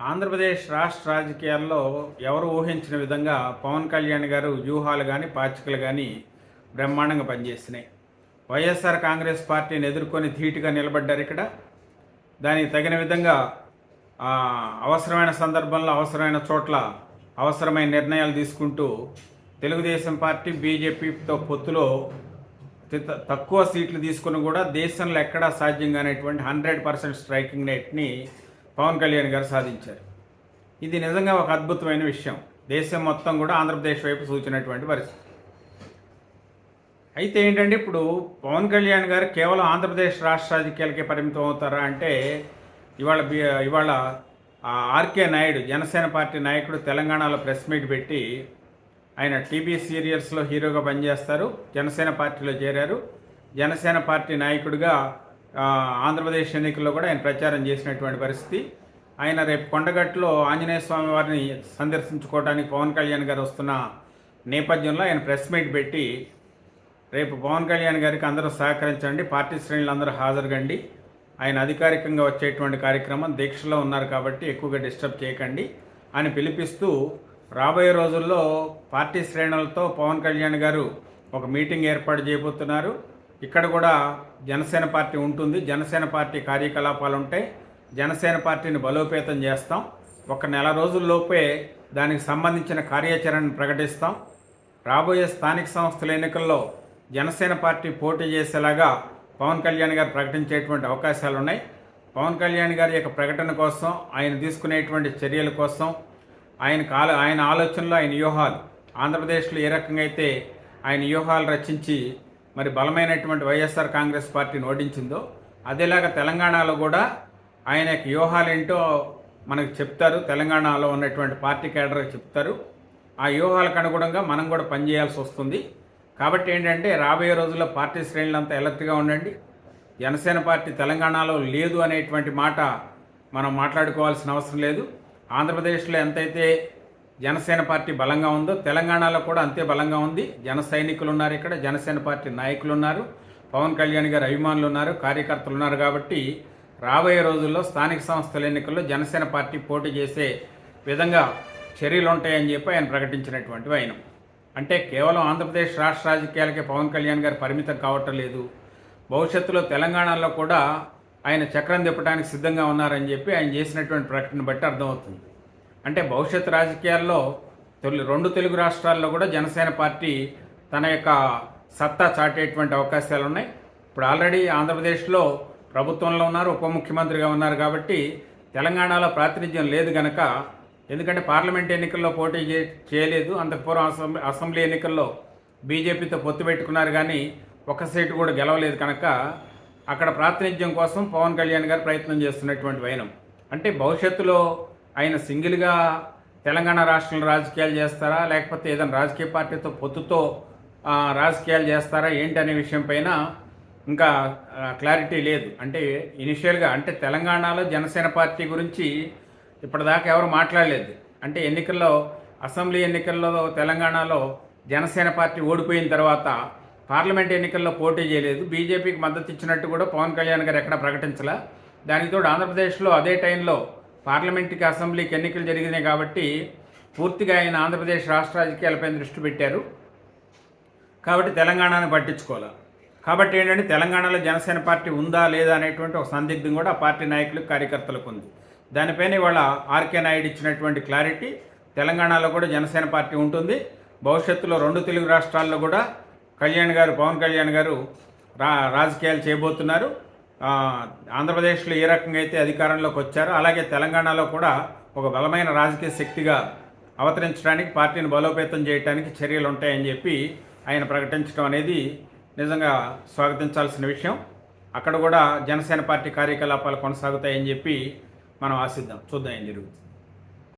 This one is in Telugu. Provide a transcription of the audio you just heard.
ఆంధ్రప్రదేశ్ రాష్ట్ర రాజకీయాల్లో ఎవరు ఊహించిన విధంగా పవన్ కళ్యాణ్ గారు వ్యూహాలు కానీ పాచికలు కానీ బ్రహ్మాండంగా పనిచేసినాయి వైఎస్ఆర్ కాంగ్రెస్ పార్టీని ఎదుర్కొని ధీటుగా నిలబడ్డారు ఇక్కడ. దానికి తగిన విధంగా అవసరమైన సందర్భంలో అవసరమైన చోట్ల అవసరమైన నిర్ణయాలు తీసుకుంటూ తెలుగుదేశం పార్టీ బీజేపీతో పొత్తులో తక్కువ సీట్లు తీసుకుని కూడా దేశంలో ఎక్కడా సాధ్యం కానటువంటి హండ్రెడ్ పర్సెంట్ స్ట్రైకింగ్ రేట్ని పవన్ కళ్యాణ్ గారు సాధించారు. ఇది నిజంగా ఒక అద్భుతమైన విషయం. దేశం మొత్తం కూడా ఆంధ్రప్రదేశ్ వైపు సూచినటువంటి పరిస్థితి. అయితే ఏంటంటే ఇప్పుడు పవన్ కళ్యాణ్ గారు కేవలం ఆంధ్రప్రదేశ్ రాష్ట్ర రాజకీయాలకే పరిమితం అవుతారా అంటే ఇవాళ బి- ఇవాళ ఆర్కే నాయుడు జనసేన పార్టీ నాయకుడు తెలంగాణలో ప్రెస్ మీట్ పెట్టి ఆయన టీవీ సీరియల్స్లో హీరోగా పనిచేస్తారు జనసేన పార్టీలో చేరారు. జనసేన పార్టీ నాయకుడిగా ఆంధ్రప్రదేశ్ ఎన్నికల్లో కూడా ఆయన ప్రచారం చేసినటువంటి పరిస్థితి. ఆయన రేపు కొండగట్టులో ఆంజనేయ స్వామి వారిని సందర్శించుకోవడానికి పవన్ కళ్యాణ్ గారు వస్తున్న నేపథ్యంలో ఆయన ప్రెస్ మీట్ పెట్టి రేపు పవన్ కళ్యాణ్ గారికి అందరూ సహకరించండి పార్టీ శ్రేణులు అందరూ హాజరుగండి. ఆయన అధికారికంగా వచ్చేటువంటి కార్యక్రమం దీక్షలో ఉన్నారు కాబట్టి ఎక్కువగా డిస్టర్బ్ చేయకండి అని పిలిపిస్తూ రాబోయే రోజుల్లో పార్టీ శ్రేణులతో పవన్ కళ్యాణ్ గారు ఒక మీటింగ్ ఏర్పాటు చేయబోతున్నారు. ఇక్కడ కూడా జనసేన పార్టీ ఉంటుంది. జనసేన పార్టీ కార్యకలాపాలు ఉంటాయి జనసేన పార్టీని బలోపేతం చేస్తాం. ఒక నెల రోజుల్లోపే దానికి సంబంధించిన కార్యాచరణను ప్రకటిస్తాం. రాబోయే స్థానిక సంస్థల ఎన్నికల్లో జనసేన పార్టీ పోటీ చేసేలాగా పవన్ కళ్యాణ్ గారు ప్రకటించేటువంటి అవకాశాలు ఉన్నాయి. పవన్ కళ్యాణ్ గారి యొక్క ప్రకటన కోసం ఆయన తీసుకునేటువంటి చర్యల కోసం ఆయన కాల ఆయన ఆలోచనలు ఆయన వ్యూహాలు ఆంధ్రప్రదేశ్లో ఏ రకంగా అయితే ఆయన వ్యూహాలు రచించి మరి బలమైనటువంటి వైఎస్ఆర్ కాంగ్రెస్ పార్టీని ఓడించిందో అదేలాగా తెలంగాణలో కూడా ఆయన యొక్క వ్యూహాలు ఏంటో మనకు చెప్తారు. తెలంగాణలో ఉన్నటువంటి పార్టీ కేడర్కి చెప్తారు. ఆ వ్యూహాలకు అనుగుణంగా మనం కూడా పనిచేయాల్సి వస్తుంది. కాబట్టి ఏంటంటే రాబోయే రోజుల్లో పార్టీ శ్రేణులంతా ఎలర్ట్గా ఉండండి. జనసేన పార్టీ తెలంగాణలో లేదు అనేటువంటి మాట మనం మాట్లాడుకోవాల్సిన అవసరం లేదు. ఆంధ్రప్రదేశ్లో ఎంతైతే జనసేన పార్టీ బలంగా ఉందో తెలంగాణలో కూడా అంతే బలంగా ఉంది. జన సైనికులు ఉన్నారు ఇక్కడ జనసేన పార్టీ నాయకులు ఉన్నారు. పవన్ కళ్యాణ్ గారి అభిమానులు ఉన్నారు కార్యకర్తలు ఉన్నారు కాబట్టి రాబోయే రోజుల్లో స్థానిక సంస్థల ఎన్నికల్లో జనసేన పార్టీ పోటీ చేసే విధంగా చర్యలు ఉంటాయని చెప్పి ఆయన ప్రకటించినటువంటి ఆయన. అంటే కేవలం ఆంధ్రప్రదేశ్ రాష్ట్ర రాజకీయాలకే పవన్ కళ్యాణ్ గారు పరిమితం కావటం లేదు. భవిష్యత్తులో తెలంగాణలో కూడా ఆయన చక్రం తిప్పడానికి సిద్ధంగా ఉన్నారని చెప్పి ఆయన చేసినటువంటి ప్రకటన బట్టి అర్థమవుతుంది. అంటే భవిష్యత్ రాజకీయాల్లో తొలి రెండు తెలుగు రాష్ట్రాల్లో కూడా జనసేన పార్టీ తన యొక్క సత్తా చాటేటువంటి అవకాశాలు ఉన్నాయి. ఇప్పుడు ఆల్రెడీ ఆంధ్రప్రదేశ్లో ప్రభుత్వంలో ఉన్నారు ఉప ముఖ్యమంత్రిగా ఉన్నారు కాబట్టి తెలంగాణలో ప్రాతినిధ్యం లేదు గనక ఎందుకంటే పార్లమెంట్ ఎన్నికల్లో పోటీ చే- చేయలేదు. అంతకుపూర్వం అసెంబ్లీ అసెంబ్లీ ఎన్నికల్లో బీజేపీతో పొత్తు పెట్టుకున్నారు కానీ ఒక సీటు కూడా గెలవలేదు కనుక అక్కడ ప్రాతినిధ్యం కోసం పవన్ కళ్యాణ్ గారు ప్రయత్నం చేస్తున్నటువంటి వైనం. అంటే భవిష్యత్తులో ఆయన సింగిల్గా తెలంగాణ రాష్ట్రంలో రాజకీయాలు చేస్తారా? లేకపోతే ఏదైనా రాజకీయ పార్టీతో పొత్తుతో రాజకీయాలు చేస్తారా? ఏంటి అనే విషయం పైన ఇంకా క్లారిటీ లేదు. అంటే ఇనిషియల్గా అంటే తెలంగాణలో జనసేన పార్టీ గురించి ఇప్పటిదాకా ఎవరు మాట్లాడలేదు. అంటే ఎన్నికల్లో అసెంబ్లీ ఎన్నికల్లో తెలంగాణలో జనసేన పార్టీ ఓడిపోయిన తర్వాత పార్లమెంట్ ఎన్నికల్లో పోటీ చేయలేదు. బీజేపీకి మద్దతు ఇచ్చినట్టు కూడా పవన్ కళ్యాణ్ గారు ఎక్కడ ప్రకటించలా. దానికి తోడు ఆంధ్రప్రదేశ్లో అదే టైంలో పార్లమెంట్కి అసెంబ్లీకి ఎన్నికలు జరిగినాయి కాబట్టి పూర్తిగా ఆయన ఆంధ్రప్రదేశ్ రాష్ట్ర రాజకీయాలపై దృష్టి పెట్టారు. కాబట్టి తెలంగాణను పట్టించుకోవాలి. కాబట్టి ఏంటంటే తెలంగాణలో జనసేన పార్టీ ఉందా లేదా అనేటువంటి ఒక సందిగ్ధం కూడా పార్టీ నాయకులకు కార్యకర్తలకు ఉంది. దానిపైన ఇవాళ ఆర్కే నాయుడు ఇచ్చినటువంటి క్లారిటీ తెలంగాణలో కూడా జనసేన పార్టీ ఉంటుంది. భవిష్యత్తులో రెండు తెలుగు రాష్ట్రాల్లో కూడా కళ్యాణ్ గారు పవన్ కళ్యాణ్ గారు రా రాజకీయాలు చేయబోతున్నారు. ఆంధ్రప్రదేశ్లో ఏ రకంగా అయితే అధికారంలోకి వచ్చారో అలాగే తెలంగాణలో కూడా ఒక బలమైన రాజకీయ శక్తిగా అవతరించడానికి పార్టీని బలోపేతం చేయడానికి చర్యలు ఉంటాయని చెప్పి ఆయన ప్రకటించడం అనేది నిజంగా స్వాగతించాల్సిన విషయం. అక్కడ కూడా జనసేన పార్టీ కార్యకలాపాలు కొనసాగుతాయని చెప్పి మనం ఆశిద్దాం. చూద్దాం ఏం జరుగుతుంది.